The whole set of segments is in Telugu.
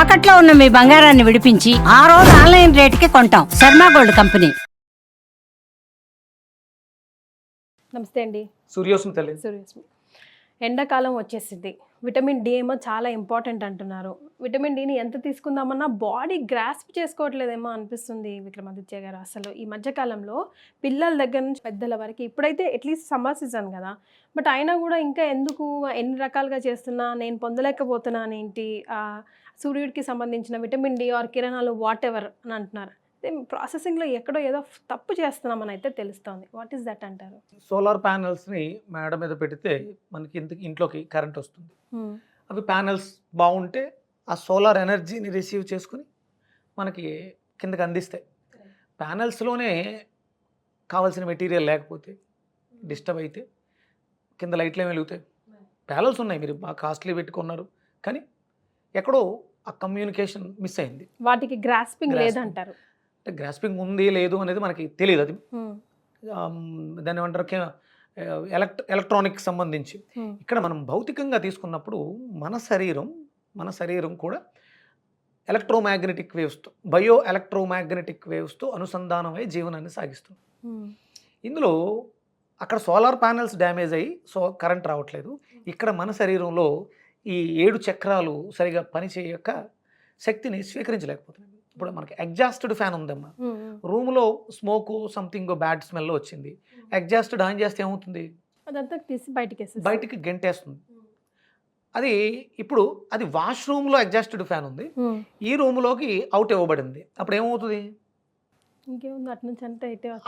తాకట్లో ఉన్న మీ బంగారాన్ని విడిపించి ఆ రోజు ఆన్లైన్ రేటుకి కొంటాం. Sharma gold company. నమస్తే అండి. సూర్యోసం తల్లి. సూర్యస్మి. ఎండాకాలం వచ్చేసింది. విటమిన్ డి ఏమో చాలా ఇంపార్టెంట్ అంటున్నారు. విటమిన్ డిని ఎంత తీసుకుందామన్నా బాడీ గ్రాస్ప్ చేసుకోవట్లేదేమో అనిపిస్తుంది విక్రమాదిత్య గారు. అసలు ఈ మధ్యకాలంలో పిల్లల దగ్గర నుంచి పెద్దల వరకు ఇప్పుడైతే అట్లీస్ట్ సమ్మర్ సీజన్ కదా. బట్ అయినా కూడా ఇంకా ఎందుకు ఎన్ని రకాలుగా చేస్తున్నా నేను పొందలేకపోతున్నాను ఏంటి ఆ, సూర్యుడికి సంబంధించిన విటమిన్ డి ఆర్ కిరణాలు వాట్ ఎవర్ అని అంటున్నారు. ప్రాసెసింగ్లో ఎక్కడో ఏదో తప్పు చేస్తున్నామని అయితే తెలుస్తోంది. వాట్ ఈస్ దట్ అంటారు? సోలార్ ప్యానెల్స్ని మేడ మీద పెడితే మనకి ఇంటికి ఇంట్లోకి కరెంట్ వస్తుంది. అవి ప్యానెల్స్ బాగుంటే ఆ సోలార్ ఎనర్జీని రిసీవ్ చేసుకుని మనకి కిందకి అందిస్తాయి. ప్యానెల్స్లోనే కావాల్సిన మెటీరియల్ లేకపోతే డిస్టర్బ్ అయితే కింద లైట్లు ఏమి వెలుగుతాయి. ప్యానెల్స్ ఉన్నాయి. మీరు బాగా కాస్ట్లీ పెట్టుకున్నారు. కానీ ఎక్కడో ఆ కమ్యూనికేషన్ మిస్ అయింది వాటికి గ్రాస్పింగ్. లేదంటారు అంటే గ్రాస్పింగ్ ఉంది లేదు అనేది మనకి తెలియదు అది Hmm. ఆమ్, దాన్ని ఏమంటారు ఎలక్ట్ర ఎలక్ట్రానిక్ సంబంధించి Hmm. ఇక్కడ మనం భౌతికంగా తీసుకున్నప్పుడు మన శరీరం మన శరీరం కూడా ఎలక్ట్రోమాగ్నెటిక్ వేవ్స్తో బయో ఎలక్ట్రోమాగ్నెటిక్ వేవ్స్తో అనుసంధానమై జీవనాన్ని సాగిస్తుంది Hmm. ఇందులో అక్కడ సోలార్ ప్యానెల్స్ డ్యామేజ్ అయ్యి సో కరెంట్ రావట్లేదు ఇక్కడ మన శరీరంలో ఈ ఏడు చక్రాలు సరిగా పనిచేయక శక్తిని స్వీకరించలేకపోతున్నాయి. ఇప్పుడు మనకి ఎగ్జాస్టెడ్ ఫ్యాన్ ఉందమ్మా. రూమ్లో స్మోక్ సంథింగ్ బ్యాడ్ స్మెల్ వచ్చింది. ఎగ్జాస్టెడ్ ఆన్ చేస్తే ఏమవుతుంది? అదంతా తీసి బయటికి బయటికి గెంటేస్తుంది. అది ఇప్పుడు అది వాష్రూమ్లో ఎగ్జాస్టెడ్ ఫ్యాన్ ఉంది. ఈ రూమ్లోకి అవుట్ ఇవ్వబడింది. అప్పుడు ఏమవుతుంది?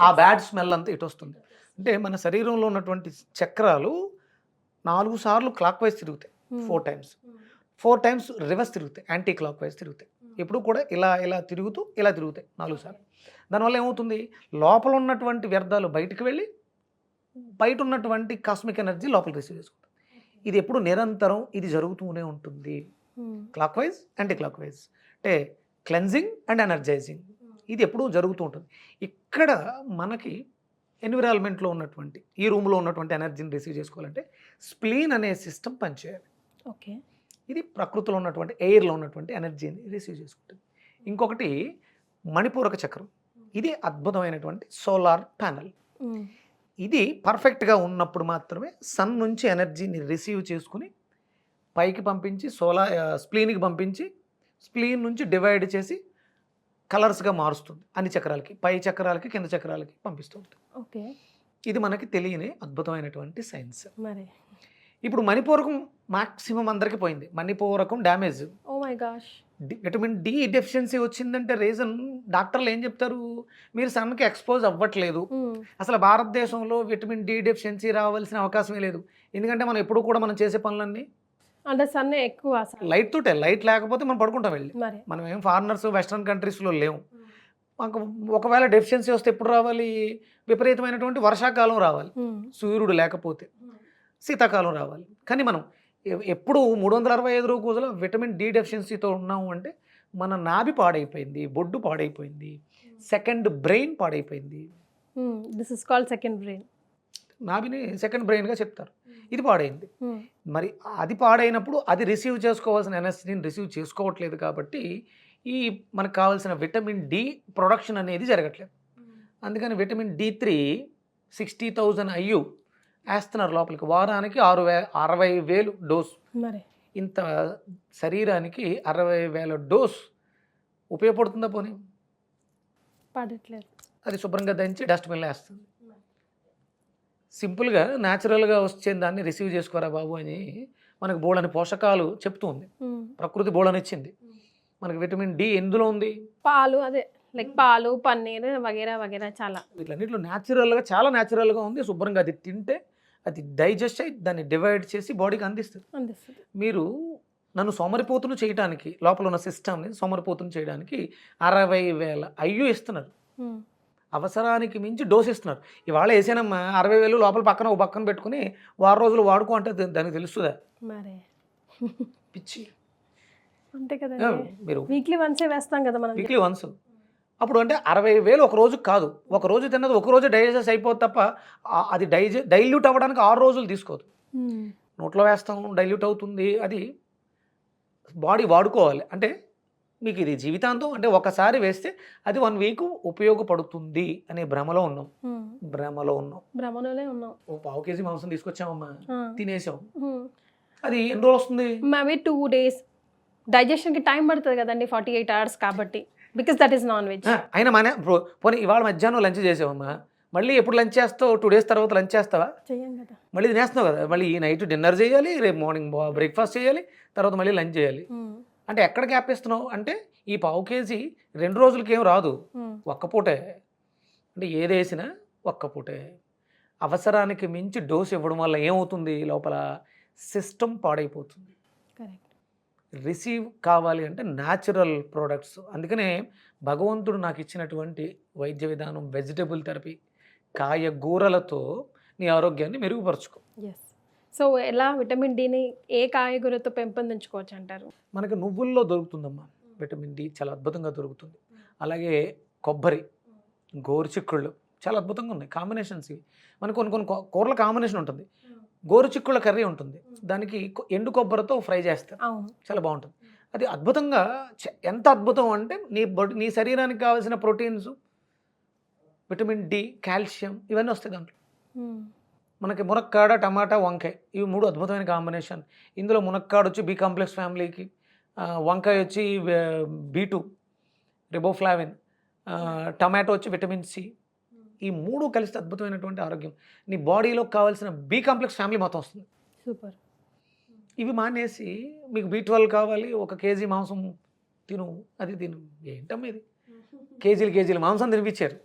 ఆ బ్యాడ్ స్మెల్ అంతా ఇటు వస్తుంది. అంటే మన శరీరంలో ఉన్నటువంటి చక్రాలు నాలుగు సార్లు క్లాక్ వైజ్ తిరుగుతాయి. Four times four times reverse తిరుగుతాయి యాంటీ క్లాక్ వైజ్ తిరుగుతాయి. ఇప్పుడు కూడా ఇలా ఇలా తిరుగుతూ ఇలా తిరుగుతాయి నాలుగు సార్లు. దానివల్ల ఏమవుతుంది? లోపల ఉన్నటువంటి వ్యర్థాలు బయటికి వెళ్ళి బయట ఉన్నటువంటి కాస్మిక్ ఎనర్జీ లోపలికి రిసీవ్ చేసుకుంటుంది ఇది ఎప్పుడు నిరంతరం ఇది జరుగుతూనే ఉంటుంది. Clockwise anti clock wise అంటే క్లెన్జింగ్ అండ్ ఎనర్జైజింగ్ ఇది ఎప్పుడూ జరుగుతూ ఉంటుంది. ఇక్కడ మనకి ఎన్విరాన్మెంట్లో ఉన్నటువంటి ఈ రూమ్లో ఉన్నటువంటి ఎనర్జీని రిసీవ్ చేసుకోవాలంటే స్ప్లీన్ అనే సిస్టమ్ పనిచేయాలి. ఓకే. ఇది ప్రకృతిలో ఉన్నటువంటి ఎయిర్లో ఉన్నటువంటి ఎనర్జీని రిసీవ్ చేసుకుంటుంది. ఇంకొకటి మణిపూరక చక్రం. ఇది అద్భుతమైనటువంటి సోలార్ ప్యానల్. ఇది పర్ఫెక్ట్గా ఉన్నప్పుడు మాత్రమే సన్ నుంచి ఎనర్జీని రిసీవ్ చేసుకుని పైకి పంపించి సోలార్ స్ప్లీన్కి పంపించి స్ప్లీన్ నుంచి డివైడ్ చేసి కలర్స్గా మారుస్తుంది. అన్ని చక్రాలకి పై చక్రాలకి కింద చక్రాలకి పంపిస్తూ ఉంటుంది. ఓకే. ఇది మనకి తెలియని అద్భుతమైనటువంటి సైన్స్. మరి ఇప్పుడు మణిపూరకం మాక్సిమం అందరికీ పోయింది. మణిపూరకం damage. Oh my gosh D- vitamin D deficiency వచ్చిందంటే రీజన్ డాక్టర్లు ఏం చెప్తారు? మీరు సన్కి ఎక్స్పోజ్ అవ్వట్లేదు. అసలు భారతదేశంలో విటమిన్ డి డెఫిషియన్సీ రావాల్సిన అవకాశమే లేదు. ఎందుకంటే మనం ఎప్పుడు కూడా మనం చేసే పనులన్నీ అంటే సన్ ఎక్కువ అసలు. లైట్ తోటే లైట్ లేకపోతే మనం పడుకుంటాం వెళ్ళి. మనం ఏం ఫారినర్స్ వెస్ట్రన్ కంట్రీస్లో లేవు మాకు ఒకవేళ డెఫిషియన్సీ వస్తే ఎప్పుడు రావాలి? విపరీతమైనటువంటి వర్షాకాలం రావాలి. Hmm. సూర్యుడు లేకపోతే. శీతాకాలం రావాలి. కానీ మనం ఎప్పుడు మూడు వందల అరవై ఐదు రోజుల విటమిన్ డి డెఫిషియన్సీతో ఉన్నాము అంటే మన నాభి పాడైపోయింది బొడ్డు పాడైపోయింది సెకండ్ బ్రెయిన్ పాడైపోయింది. This is called second brain నాభిని second బ్రెయిన్గా చెప్తారు. ఇది పాడైంది. మరి అది పాడైనప్పుడు అది రిసీవ్ చేసుకోవాల్సిన ఎనర్జీని రిసీవ్ చేసుకోవట్లేదు కాబట్టి ఈ మనకు కావాల్సిన విటమిన్ డి ప్రొడక్షన్ అనేది జరగట్లేదు. అందుకని vitamin D three sixty thousand IU వేస్తున్నారు లోపలికి. వారానికి ఆరు వే అరవై వేలు డోస్. మరి? ఇంత శరీరానికి అరవై వేల డోస్ ఉపయోగపడుతుందా పోనీ? పడట్లేదు. అది శుభ్రంగా దంచి డస్ట్బిన్లో వేస్తుంది. సింపుల్గా న్యాచురల్గా వచ్చే దాన్ని రిసీవ్ చేసుకోరా బాబు అని మనకు బోళని పోషకాలు చెప్తుంది Hmm. ప్రకృతి బోళని ఇచ్చింది. మనకి విటమిన్ డి ఎందులో ఉంది? పాలు అదే లైక్ పాలు పన్నీర్ వగేరా వగేరా చాలా. వీటిలన్నింటిలో న్యాచురల్గా చాలా న్యాచురల్గా ఉంది. శుభ్రంగా అది తింటే అది డైజెస్ట్ అయ్యి దాన్ని డివైడ్ చేసి బాడీకి అందిస్తుంది. అందిస్తుంది. మీరు నన్ను సోమరిపోతును చేయడానికి లోపల ఉన్న సిస్టమ్ని సోమరిపోతును చేయడానికి అరవై వేల అయ్యు ఇస్తున్నారు. అవసరానికి మించి డోస్ ఇస్తున్నారు. ఇవాళ వేసానమ్మా అరవై వేలు లోపల పక్కన ఒక పక్కన పెట్టుకుని వారం రోజులు వాడుకో అంటే దానికి తెలుస్తుందా? మరి. పిచ్చి. అంతే ఆ, కదండి మీరు వీక్లీ వన్సే వేస్తాం కదా మనం. వీక్లీ వన్స్ అప్పుడు అంటే అరవై వేలు ఒక రోజు కాదు. ఒక రోజు తిన్నది ఒక రోజు డైజెస్ట్ అయిపోదు తప్ప అది డైజె డైల్యూట్ అవ్వడానికి ఆరు రోజులు తీసుకోదు. నోట్లో వేస్తాం డైల్యూట్ అవుతుంది అది బాడీ వాడుకోవాలి. అంటే మీకు ఇది జీవితాంతం అంటే ఒకసారి వేస్తే అది వన్ వీక్ ఉపయోగపడుతుంది అనే భ్రమలో ఉన్నాం. భ్రమలో ఉన్నాం. భ్రమలోనే ఉన్నాం. ఓ పావు కేజీ మాంసం తీసుకొచ్చామమ్మా. తినేసాం. అది ఎన్ని రోజులు వస్తుంది? Maybe two days. డైజెషన్కి టైం పడుతుంది కదండి ఫార్టీ ఎయిట్ అవర్స్ కాబట్టి. Because that is non veg అయినా మన పోనీ ఇవాళ మధ్యాహ్నం లంచ్ చేసావమ్మా. మళ్ళీ ఎప్పుడు లంచ్ చేస్తావు? టూ డేస్ తర్వాత లంచ్ చేస్తావా? చెయ్యం కదా. మళ్ళీ తినేస్తున్నావు కదా. మళ్ళీ ఈ నైట్ డిన్నర్ చేయాలి రేపు మార్నింగ్ బ్రేక్ఫాస్ట్ చేయాలి తర్వాత మళ్ళీ లంచ్ చేయాలి. అంటే ఎక్కడ గ్యాప్ ఇస్తున్నావు? అంటే ఈ పావు కేజీ రెండు రోజులకి ఏం రాదు. ఒక్క పూటే. అంటే ఏది వేసినా ఒక్క పూటే. అవసరానికి మించి డోస్ ఇవ్వడం వల్ల ఏమవుతుంది? లోపల సిస్టమ్ పాడైపోతుంది. రిసీవ్ కావాలి అంటే న్యాచురల్ ప్రోడక్ట్స్. అందుకనే భగవంతుడు నాకు ఇచ్చినటువంటి వైద్య విధానం వెజిటబుల్ థెరపీ కాయగూరలతో నీ ఆరోగ్యాన్ని మెరుగుపరుచుకో. ఎస్ సో ఎలా విటమిన్ డిని ఏ కాయగూరతో పెంపొందించుకోవచ్చు అంటారు? మనకి నువ్వుల్లో దొరుకుతుందమ్మా. విటమిన్ డి చాలా అద్భుతంగా దొరుకుతుంది. అలాగే కొబ్బరి గోరుచిక్కుళ్ళు చాలా అద్భుతంగా ఉన్నాయి. కాంబినేషన్స్ ఇవి. మనకు కొన్ని కొన్ని కూరల కాంబినేషన్ ఉంటుంది. గోరుచిక్కుళ్ళ కర్రీ ఉంటుంది. దానికి ఎండు కొబ్బరితో ఫ్రై చేస్తారు. చాలా బాగుంటుంది. అది అద్భుతంగా ఎంత అద్భుతం అంటే నీ బాడీ నీ శరీరానికి కావాల్సిన ప్రోటీన్స్ విటమిన్ డి కాల్షియం ఇవన్నీ వస్తాయి దాంట్లో. మనకి మునక్కాడ టమాటా వంకాయ ఇవి మూడు అద్భుతమైన కాంబినేషన్ ఇందులో మునక్కాడ వచ్చి బి కాంప్లెక్స్ ఫ్యామిలీకి వంకాయ వచ్చి బీ టూ రిబోఫ్లావిన్ టమాటో వచ్చి విటమిన్ సి ఈ మూడు కలిసి అద్భుతమైనటువంటి ఆరోగ్యం. నీ బాడీలో కావాల్సిన బి కాంప్లెక్స్ ఫ్యామిలీ మొత్తం వస్తుంది. సూపర్. ఇవి మానేసి మీకు బీ ట్వెల్వ్ కావాలి ఒక కేజీ మాంసం తిను అది తిను. ఏంటమ్మా ఇది? కేజీలు కేజీలు మాంసం తినిపించారు.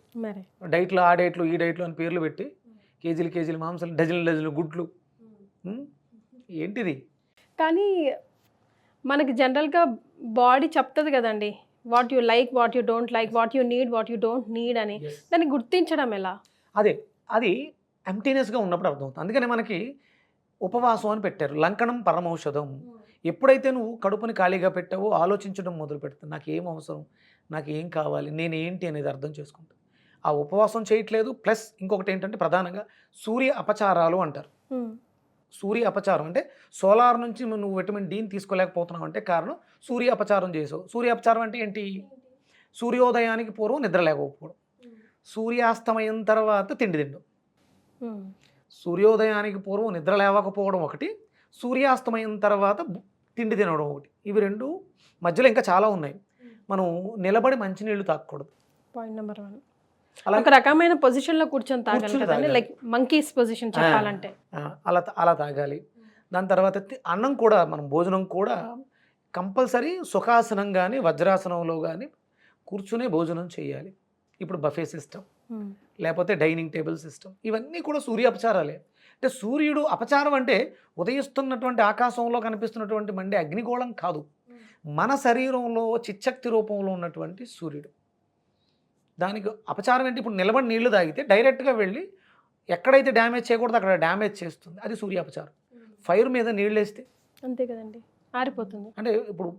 డైట్లో ఆ డైట్లు ఈ డైట్లు అని పేర్లు పెట్టి కేజీలు కేజీలు మాంసం డజన్లు డజన్లు గుడ్లు? ఏంటిది? కానీ మనకి జనరల్గా బాడీ చెప్తుంది కదండి what you like what you don't like what you need what you don't need అని దాన్ని గుర్తించడం ఎలా? అదే అది ఎంటీనెస్గా ఉన్నప్పుడు అర్థమవుతుంది. అందుకని మనకి ఉపవాసం అని పెట్టారు. లంకణం పరమౌషధం. ఎప్పుడైతే నువ్వు కడుపుని ఖాళీగా పెట్టావో ఆలోచించడం మొదలు పెడతావు నాకు ఏం అవసరం? నాకు ఏం కావాలి? నేను ఏంటి అనేది అర్థం చేసుకుంటా. ఆ ఉపవాసం చేయట్లేదు. ప్లస్ ఇంకొకటి ఏంటంటే ప్రధానంగా సూర్య అపచారాలు అంటారు. ఉమ్. సూర్య అపచారం. అంటే సోలార్ నుంచి నువ్వు విటమిన్ డీని తీసుకోలేకపోతున్నావు అంటే కారణం సూర్య అపచారం చేసావు. సూర్య అపచారం అంటే ఏంటి? సూర్యోదయానికి పూర్వం నిద్ర లేకపోవడం. సూర్యాస్తమయం తర్వాత తిండి తిండం. సూర్యోదయానికి పూర్వం నిద్ర లేవకపోవడం ఒకటి సూర్యాస్తమయం తర్వాత తిండి తినడం ఒకటి. ఇవి రెండు మధ్యలో ఇంకా చాలా ఉన్నాయి. మనం నిలబడి మంచినీళ్ళు తాగకూడదు. Point number one. ఒక రకమైన పొజిషన్లో కూర్చొని తాగాలి కదండి. లైక్ మంకీస్ పొజిషన్ చెప్పాలంటే. అలా అలా తాగాలి. దాని తర్వాత అన్నం కూడా మనం భోజనం కూడా కంపల్సరీ సుఖాసనం కానీ వజ్రాసనంలో కానీ కూర్చునే భోజనం చేయాలి. ఇప్పుడు బఫే సిస్టమ్ ఉమ్. లేకపోతే డైనింగ్ టేబుల్ సిస్టమ్ ఇవన్నీ కూడా సూర్య అపచారాలే అంటే సూర్యుడు అపచారం అంటే ఉదయిస్తున్నటువంటి ఆకాశంలో కనిపిస్తున్నటువంటి మండే అగ్నిగోళం కాదు. మన శరీరంలో చిచ్చక్తి రూపంలో ఉన్నటువంటి సూర్యుడు. దానికి అపచారం ఏంటి? ఇప్పుడు నిలబడి నీళ్ళు తాగితే డైరెక్ట్గా వెళ్ళి ఎక్కడైతే డ్యామేజ్ చేయకూడదు అక్కడ డ్యామేజ్ చేస్తుంది. అది సూర్య అపచారం. ఫైర్ మీద నీళ్ళు వేస్తే అంతే కదండి. ఆరిపోతుంది. అంటే ఇప్పుడు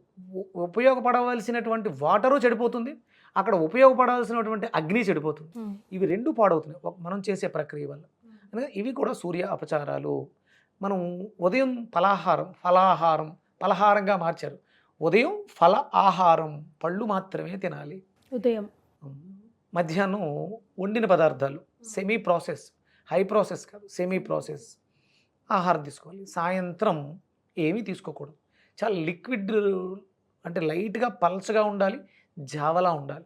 ఉపయోగపడవలసినటువంటి వాటరు చెడిపోతుంది. అక్కడ ఉపయోగపడాల్సినటువంటి అగ్ని చెడిపోతుంది. ఇవి రెండు పాడవుతున్నాయి. మనం చేసే ప్రక్రియ వల్ల. అందుకని ఇవి కూడా సూర్య అపచారాలు. మనం ఉదయం ఫలాహారం ఫలాహారం ఫలహారంగా మార్చారు. ఉదయం ఫల ఆహారం పళ్ళు మాత్రమే తినాలి. ఉదయం. మధ్యాహ్నం వండిన పదార్థాలు. Semi process. హై ప్రాసెస్ కాదు సెమీ ప్రాసెస్. ఆహారం తీసుకోవాలి. సాయంత్రం ఏమీ తీసుకోకూడదు. చాలా లిక్విడ్ అంటే లైట్గా పల్చగా ఉండాలి. జావలా ఉండాలి.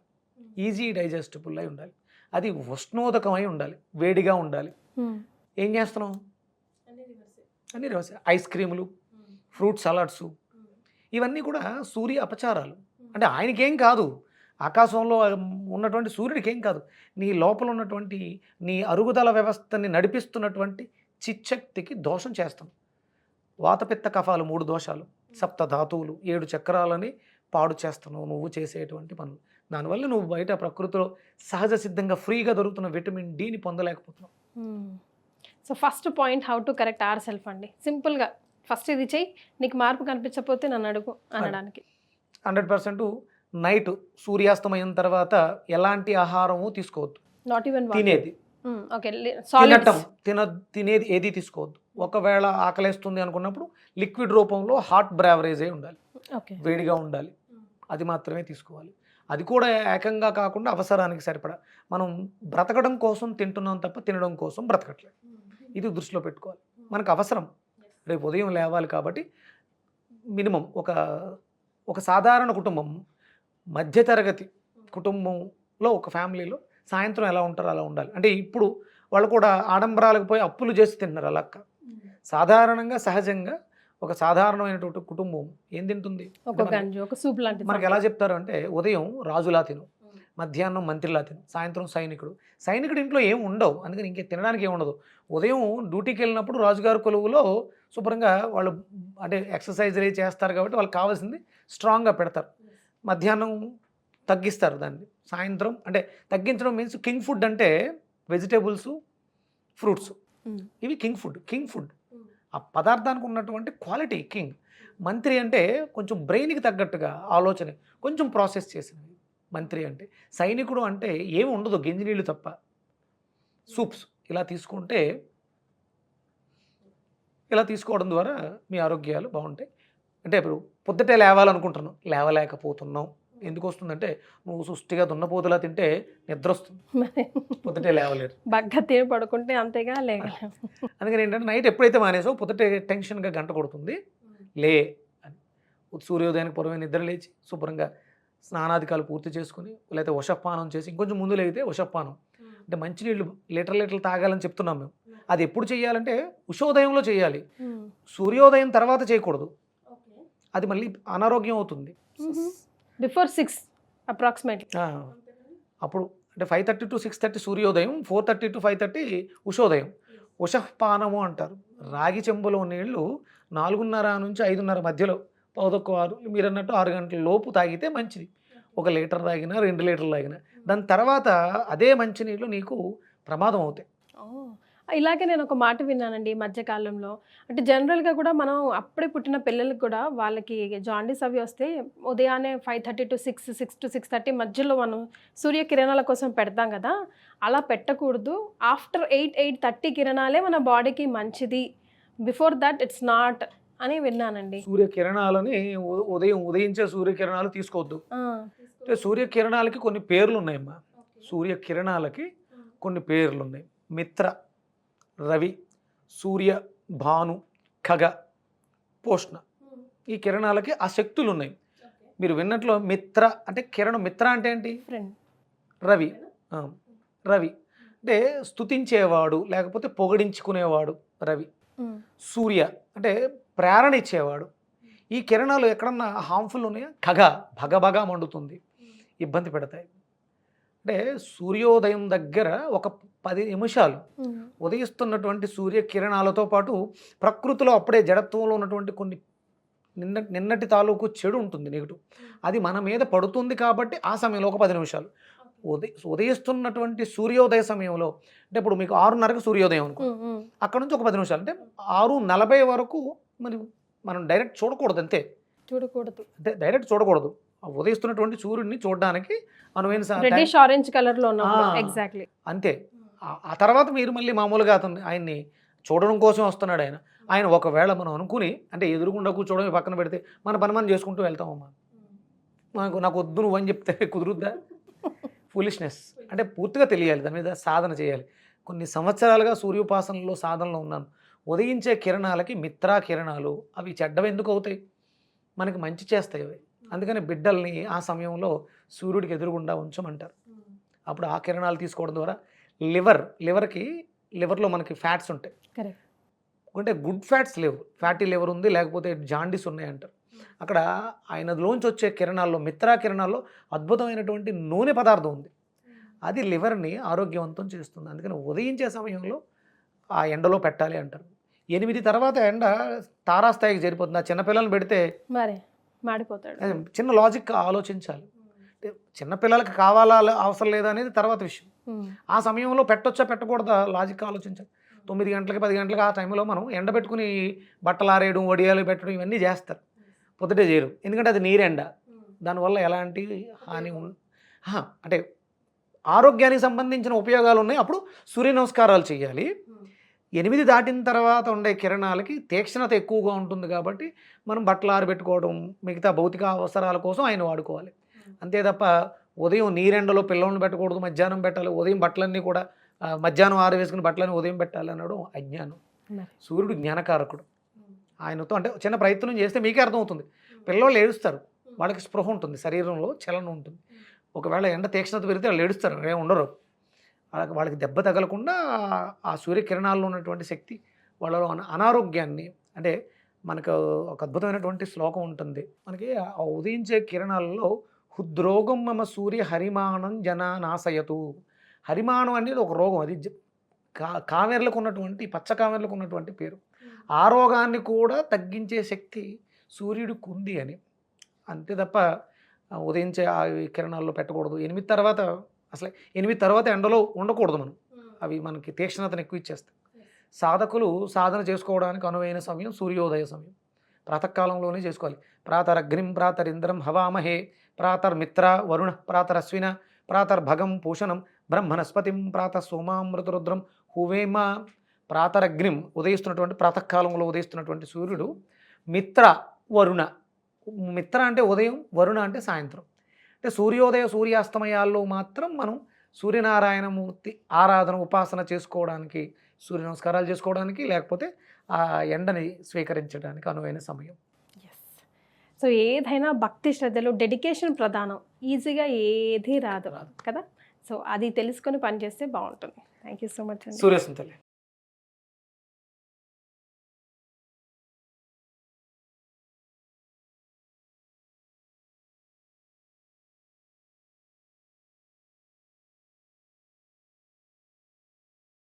ఈజీ డైజెస్టబుల్ అయి ఉండాలి. అది ఉష్ణోదకమై ఉండాలి. వేడిగా ఉండాలి. ఏం చేస్తున్నాం అన్ని రివర్స్. ఐస్ క్రీములు ఫ్రూట్ సలాడ్స్. ఇవన్నీ కూడా సూర్య అపచారాలు. అంటే ఆయనకేం కాదు. ఆకాశంలో ఉన్నటువంటి సూర్యుడికి ఏం కాదు. నీ లోపల ఉన్నటువంటి నీ అరుగుదల వ్యవస్థని నడిపిస్తున్నటువంటి చిచ్చక్తికి దోషం చేస్తాం. వాతపిత్త కఫాలు మూడు దోషాలు. సప్త ధాతువులు ఏడు చక్రాలని పాడు చేస్తున్నావు నువ్వు చేసేటువంటి పనులు. దానివల్ల నువ్వు బయట ప్రకృతిలో సహజ సిద్ధంగా ఫ్రీగా దొరుకుతున్న విటమిన్ డిని పొందలేకపోతున్నావు. So first point how to correct our self అండి. సింపుల్గా ఫస్ట్ ఇది చెయ్యి నీకు మార్పు కనిపించకపోతే నన్ను అడుగు అనడానికి. హండ్రెడ్ పర్సెంట్ నైట్ సూర్యాస్తమయం తర్వాత ఎలాంటి ఆహారము తీసుకోవద్దు. నాట్ ఈవెన్ తినేది. తినటం సాలిడ్స్ తిన తినేది ఏది తీసుకోవద్దు. ఒకవేళ ఆకలేస్తుంది అనుకున్నప్పుడు లిక్విడ్ రూపంలో హాట్ బ్రావరేజ్ అయి ఉండాలి వేడిగా ఉండాలి. అది మాత్రమే తీసుకోవాలి. అది కూడా ఏకంగా కాకుండా అవసరానికి సరిపడా. మనం బ్రతకడం కోసం తింటున్నాం తప్ప తినడం కోసం బ్రతకట్లేదు. ఇది దృష్టిలో పెట్టుకోవాలి. మనకు అవసరం. రేపు ఉదయం లేవాలి కాబట్టి మినిమం ఒక ఒక సాధారణ కుటుంబం మధ్యతరగతి కుటుంబంలో ఒక ఫ్యామిలీలో సాయంత్రం ఎలా ఉంటారో అలా ఉండాలి. అంటే ఇప్పుడు వాళ్ళు కూడా ఆడంబరాలకు పోయి అప్పులు చేసి తిన్నారు అలా. సాధారణంగా సహజంగా ఒక సాధారణమైనటువంటి కుటుంబం ఏం తింటుంది? ఒక మనకి- సూప్ ఎలా చెప్తారు అంటే ఉదయం రాజులా తిను మధ్యాహ్నం మంత్రిలా తిను సాయంత్రం సైనికుడు. సైనికుడి ఇంట్లో ఏం ఉండవు. అందుకని ఇంకే తినడానికి ఏం ఉండదు. ఉదయం డ్యూటీకి వెళ్ళినప్పుడు రాజుగారి కొలువులో శుభ్రంగా వాళ్ళు అంటే ఎక్సర్సైజ్ చేస్తారు కాబట్టి వాళ్ళకి కావాల్సింది స్ట్రాంగ్గా పెడతారు. మధ్యాహ్నం తగ్గిస్తారు దాన్ని. సాయంత్రం అంటే తగ్గించడం మీన్స్ కింగ్ ఫుడ్ అంటే వెజిటేబుల్స్ ఫ్రూట్స్ మ్మ్. ఇవి కింగ్ ఫుడ్ కింగ్ ఫుడ్ ఆ పదార్థానికి ఉన్నటువంటి క్వాలిటీ కింగ్ మంత్రి అంటే కొంచెం బ్రెయిన్కి తగ్గట్టుగా ఆలోచన కొంచెం ప్రాసెస్ చేసినవి మంత్రి అంటే. సైనికుడు అంటే ఏమి ఉండదు గింజి నీళ్ళు తప్ప. సూప్స్ ఇలా తీసుకుంటే ఇలా తీసుకోవడం ద్వారా మీ ఆరోగ్యాలు బాగుంటాయి. అంటే ఇప్పుడు పొద్దుటే లేవాలనుకుంటున్నాం. లేవలేకపోతున్నాం. ఎందుకు వస్తుందంటే నువ్వు సుష్టిగా దున్నపోతులా తింటే నిద్ర వస్తుంది. పొద్దుటే లేవలేరు. బగ్గ తిని పడుకుంటే అంతేగా లేగలేం అందుకని ఏంటంటే నైట్ ఎప్పుడైతే మానేసో పొద్దుటే టెన్షన్గా గంట కొడుతుంది. లే అని. సూర్యోదయానికి పూర్వమే నిద్ర లేచి శుభ్రంగా స్నానాధికాలు పూర్తి చేసుకుని లేకపోతే వశపానం చేసి ఇంకొంచెం ముందు లేగితే వశపానం అంటే మంచినీళ్ళు లీటర్ లీటర్లు తాగాలని చెప్తున్నాం మేము. అది ఎప్పుడు చేయాలంటే ఉషోదయంలో చేయాలి. సూర్యోదయం తర్వాత చేయకూడదు. అది మళ్ళీ అనారోగ్యం అవుతుంది. Before six approximately. అప్పుడు అంటే five thirty to six thirty సూర్యోదయం four thirty to five thirty ఉషోదయం. ఉషపానము అంటారు. రాగి చెంబులో నీళ్ళు నాలుగున్నర నుంచి ఐదున్నర మధ్యలో పదొక్క ఆరు మీరు అన్నట్టు ఆరు గంటల లోపు తాగితే మంచిది. ఒక లీటర్ తాగినా రెండు లీటర్లు తాగినా. దాని తర్వాత అదే మంచినీళ్ళు నీకు ప్రమాదం అవుతాయి. ఇలాగే నేను ఒక మాట విన్నానండి ఈ మధ్యకాలంలో అంటే జనరల్గా కూడా మనం అప్పుడే పుట్టిన పిల్లలకు కూడా వాళ్ళకి జాండీస్ అవి వస్తే ఉదయాన్నే five thirty to six six to six thirty మధ్యలో మనం సూర్యకిరణాల కోసం పెడతాం కదా అలా పెట్టకూడదు. ఆఫ్టర్ ఎయిట్ ఎయిట్ థర్టీ కిరణాలే మన బాడీకి మంచిది. బిఫోర్ దట్ ఇట్స్ నాట్ అని విన్నానండి. సూర్యకిరణాలని ఉదయం ఉదయించే సూర్యకిరణాలు తీసుకోవద్దు. సూర్యకిరణాలకి కొన్ని పేర్లు ఉన్నాయమ్మా సూర్యకిరణాలకి కొన్ని పేర్లు ఉన్నాయి మిత్ర. రవి సూర్య భాను ఖగ పోష్ణ. ఈ కిరణాలకి ఆ శక్తులు ఉన్నాయి మీరు విన్నట్లో మిత్ర అంటే కిరణం మిత్ర అంటే ఏంటి? రవి. రవి. అంటే స్తుతించేవాడు లేకపోతే పొగడించుకునేవాడు రవి. సూర్య అంటే ప్రేరణ ఇచ్చేవాడు. ఈ కిరణాలు ఎక్కడన్నా హార్మ్ఫుల్ ఉన్నాయా? ఖగ భగభగ మండుతుంది. ఇబ్బంది పెడతాయి. అంటే సూర్యోదయం దగ్గర ఒక పది నిమిషాలు ఉదయిస్తున్నటువంటి సూర్య కిరణాలతో పాటు ప్రకృతిలో అప్పుడే జడత్వంలో ఉన్నటువంటి కొన్ని నిన్న నిన్నటి తాలూకు చెడు ఉంటుంది నెగిటివ్. అది మన మీద పడుతుంది కాబట్టి ఆ సమయంలో ఒక పది నిమిషాలు. ఉదయ ఉదయిస్తున్నటువంటి సూర్యోదయ సమయంలో అంటే ఇప్పుడు మీకు ఆరున్నరకు సూర్యోదయం అనుకో. అక్కడ నుంచి ఒక పది నిమిషాలు. అంటే ఆరు నలభై వరకు మరి మనం డైరెక్ట్ చూడకూడదు అంతే. చూడకూడదు. అంటే డైరెక్ట్ చూడకూడదు. ఉదయిస్తున్నటువంటి సూర్యుడిని చూడడానికి అనువైన రెడ్డిష్ ఆరెంజ్ కలర్లో. ఎగ్జాక్ట్లీ అంతే. ఆ- తర్వాత మీరు మళ్ళీ మామూలుగా అతన్ని ఆయన్ని చూడడం కోసం వస్తున్నాడు ఆయన. ఆయన ఒకవేళ మనం అనుకుని అంటే ఎదురుగుండా కూర్చోవడం పక్కన పెడితే మన పని మనం చేసుకుంటూ వెళ్తామమ్మా. నాకు నాకు వద్దు నువ్వు అని చెప్తే కుదురుద్దా? ఫులిష్నెస్ అంటే పూర్తిగా తెలియాలి దాని మీద సాధన చేయాలి. కొన్ని సంవత్సరాలుగా సూర్యోపాసనలో సాధనలో ఉన్నాను. ఉదయించే కిరణాలకి మిత్రా కిరణాలు అవి చెడ్డవి ఎందుకు అవుతాయి? మనకి మంచి చేస్తాయి అవి. అందుకని బిడ్డల్ని ఆ సమయంలో సూర్యుడికి ఎదురుగుండా ఉంచమంటారు. అప్పుడు ఆ కిరణాలు తీసుకోవడం ద్వారా లివర్ లివర్కి లివర్లో మనకి ఫ్యాట్స్ ఉంటాయి. అంటే గుడ్ ఫ్యాట్స్ లేవు. ఫ్యాటీ లివర్ ఉంది లేకపోతే జాండీస్ ఉన్నాయి అంటారు అక్కడ ఆయనలోంచి వచ్చే కిరణాల్లో మిత్రా కిరణాల్లో అద్భుతమైనటువంటి నూనె పదార్థం ఉంది. అది లివర్ని ఆరోగ్యవంతం చేస్తుంది. అందుకని ఉదయించే సమయంలో ఆ ఎండలో పెట్టాలి అంటారు. ఎనిమిది తర్వాత ఎండ తారాస్థాయికి చేరిపోతుంది. ఆ చిన్నపిల్లల్ని పెడితే మరి? మాడిపోతాడు. చిన్న లాజిక్ ఆలోచించాలి. అంటే చిన్నపిల్లలకి కావాలా అవసరం లేదా అనేది తర్వాత విషయం. ఆ సమయంలో పెట్టొచ్చా పెట్టకూడదా? లాజిక్ ఆలోచించాలి. తొమ్మిది గంటలకి పది గంటలకి ఆ టైంలో మనం ఎండబెట్టుకుని బట్టలు ఆరేయడం వడియాలు పెట్టడం ఇవన్నీ చేస్తారు. పొద్దుటే చేయరు. ఎందుకంటే అది నీరెండ దానివల్ల ఎలాంటి హాని అంటే ఆరోగ్యానికి సంబంధించిన ఉపయోగాలు ఉన్నాయి. అప్పుడు సూర్య నమస్కారాలు చేయాలి. ఎనిమిది దాటిన తర్వాత ఉండే కిరణాలకి తీక్షణత ఎక్కువగా ఉంటుంది కాబట్టి మనం బట్టలు ఆరబెట్టుకోవడం మిగతా భౌతిక అవసరాల కోసం ఆయన వాడుకోవాలి. అంతే తప్ప ఉదయం నీరెండలో పిల్లల్ని పెట్టకూడదు మధ్యాహ్నం పెట్టాలి ఉదయం బట్టలన్నీ కూడా మధ్యాహ్నం ఆరవేసుకుని బట్టలన్నీ ఉదయం పెట్టాలి అనడం అజ్ఞానం. సూర్యుడు జ్ఞానకారకుడు. ఆయనతో అంటే చిన్న ప్రయత్నం చేస్తే మీకే అర్థమవుతుంది. పిల్లలు ఏడుస్తారు. వాళ్ళకి స్పృహ ఉంటుంది శరీరంలో చలనం ఉంటుంది. ఒకవేళ ఎండ తీక్షణత పెరిగితే వాళ్ళు ఏడుస్తారు. ఉండరు. వాళ్ళకి వాళ్ళకి దెబ్బ తగలకుండా ఆ సూర్యకిరణాల్లో ఉన్నటువంటి శక్తి వాళ్ళలో అన- అనారోగ్యాన్ని అంటే మనకు ఒక అద్భుతమైనటువంటి శ్లోకం ఉంటుంది. మనకి ఆ ఉదయించే కిరణాలలో హృద్రోగం మమ సూర్య హరిమానం జన నాశయతు. హరిమానం అనేది ఒక రోగం అది కా కామెర్లకు ఉన్నటువంటి పచ్చ కామెర్లకు ఉన్నటువంటి పేరు. ఆ రోగాన్ని కూడా తగ్గించే శక్తి సూర్యుడికి ఉంది అని. అంతే తప్ప ఉదయించే ఆ కిరణాల్లో పెట్టకూడదు. ఎనిమిది తర్వాత అసలు ఎనిమిది తర్వాత ఎండలో ఉండకూడదు మనం. అవి మనకి తీక్షణతను ఎక్కువ ఇచ్చేస్తాయి. సాధకులు సాధన చేసుకోవడానికి అనువైన సమయం సూర్యోదయ సమయం. ప్రాతకాలంలోనే చేసుకోవాలి. ప్రాతరగ్నిం ప్రాతరింద్రం హవామహే ప్రాతర్మిత్ర వరుణ ప్రాతరశ్విన ప్రాతర్భగం పూషణం బ్రహ్మనస్పతిం ప్రాత సోమామృతరుద్రం హువేమ. ప్రాతరగ్నిం ఉదయిస్తున్నటువంటి ప్రాతకాలంలో ఉదయిస్తున్నటువంటి సూర్యుడు మిత్ర వరుణ. మిత్ర అంటే ఉదయం వరుణ అంటే సాయంత్రం. అంటే సూర్యోదయ సూర్యాస్తమయాల్లో మాత్రం మనం సూర్యనారాయణమూర్తి ఆరాధన ఉపాసన చేసుకోవడానికి సూర్య నమస్కారాలు చేసుకోవడానికి లేకపోతే ఆ ఎండని స్వీకరించడానికి అనువైన సమయం. సో ఏదైనా భక్తి శ్రద్ధలు డెడికేషన్ ప్రధానం. ఈజీగా ఏది రాదు రాదు. కదా? సో అది తెలుసుకొని పనిచేస్తే బాగుంటుంది. థ్యాంక్ యూ సో మచ్ అండి. సూర్యసం తల్లి.